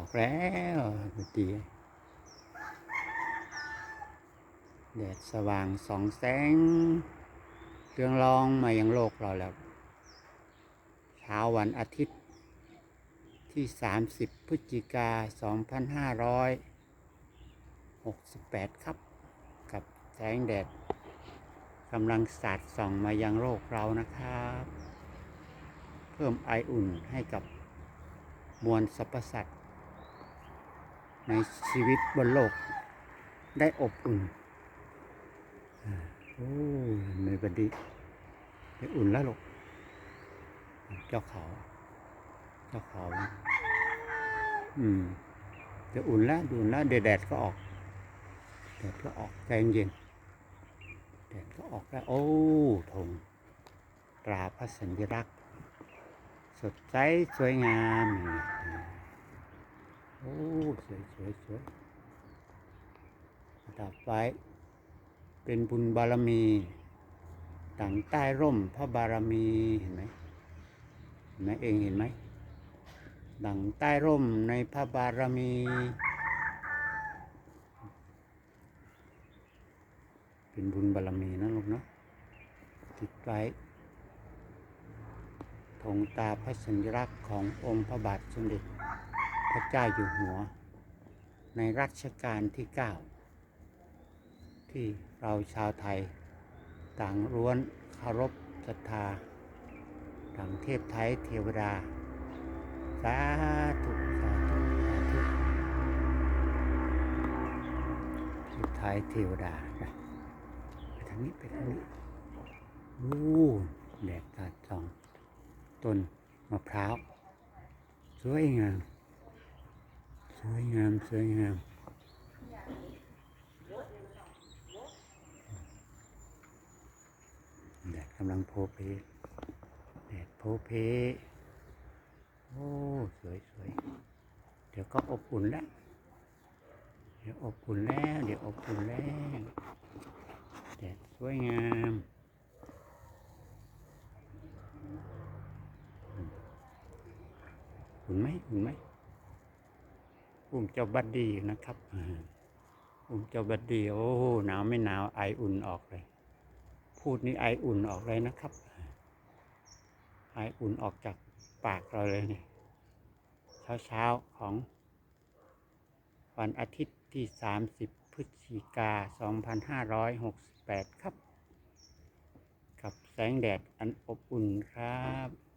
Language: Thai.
ออกแล้วดูดีแดดสว่างสองแสงเรืองรองมายังโลกเราแล้ว เช้าวันอาทิตย์ที่ 30 พฤศจิกา 2568 ครับ กับแสงแดดกำลังสาดส่องมายังโลกเรานะครับ เพิ่มไออุ่นให้กับมวลสรรพสัตว ในชีวิตบนโลก ได้อบอุ่นอ่าโอ้ยในบันดีได้อุ่นแล้วลูกเจ้าเขาเจ้าเขาอืมจะอุ่นแล้วดูอุ่นแล้วเดี๋ยวแดดก็ออกแดดก็ออกใจเย็นแดดก็ออกแล้วโอ้ธงตราพระสัญลักษณ์สดใสสวยงามโอ้ สวยสวยสวยดับไว้ เป็นบุญบารมีต่างใต้ร่มพระบารมีเห็นไหมเห็นไหมเองเห็นไหมดังใต้ร่มในพระบารมี เป็นบุญบารมีนะลูกเนาะติดไว้ธงตาพระสัญลักษณ์ขององค์พระบาทสมเด็จพระเจ้าอยู่หัว ในรัชกาลที่ 9 ที่เราชาวไทย ต่างร้วนเคารพศรัทธาต่างเทพไทยเทวดา สาธุสาธุสาธุสุดท้ายเทวดาไปทางนี้ไปทางนี้ดูแดดสาดสองต้นมะพร้าวสวยงาม สวยงามสวยงามแดดกำลังโพเพแดดโพเพโอ้สวยสวยเดี๋ยวก็อบอุ่นแล้ว เดี๋ยวอบอุ่นแล้ว เดี๋ยวอบอุ่นแล้วแดดสวยงามอุ่นไหมอุ่นไหม อุ้มเจ้าบัดดีนะครับอ่าอุ้มเจ้าบัดดีโอ้หนาวไม่หนาวไออุ่นออกเลย พูดนี่ไออุ่นออกเลยนะครับ ไออุ่นออกจากปากเราเลยเนี่ยเช้าเช้าๆของ วันอาทิตย์ที่ 30 พฤศจิกา 2568 ครับ กับแสงแดดอันอบอุ่นครับ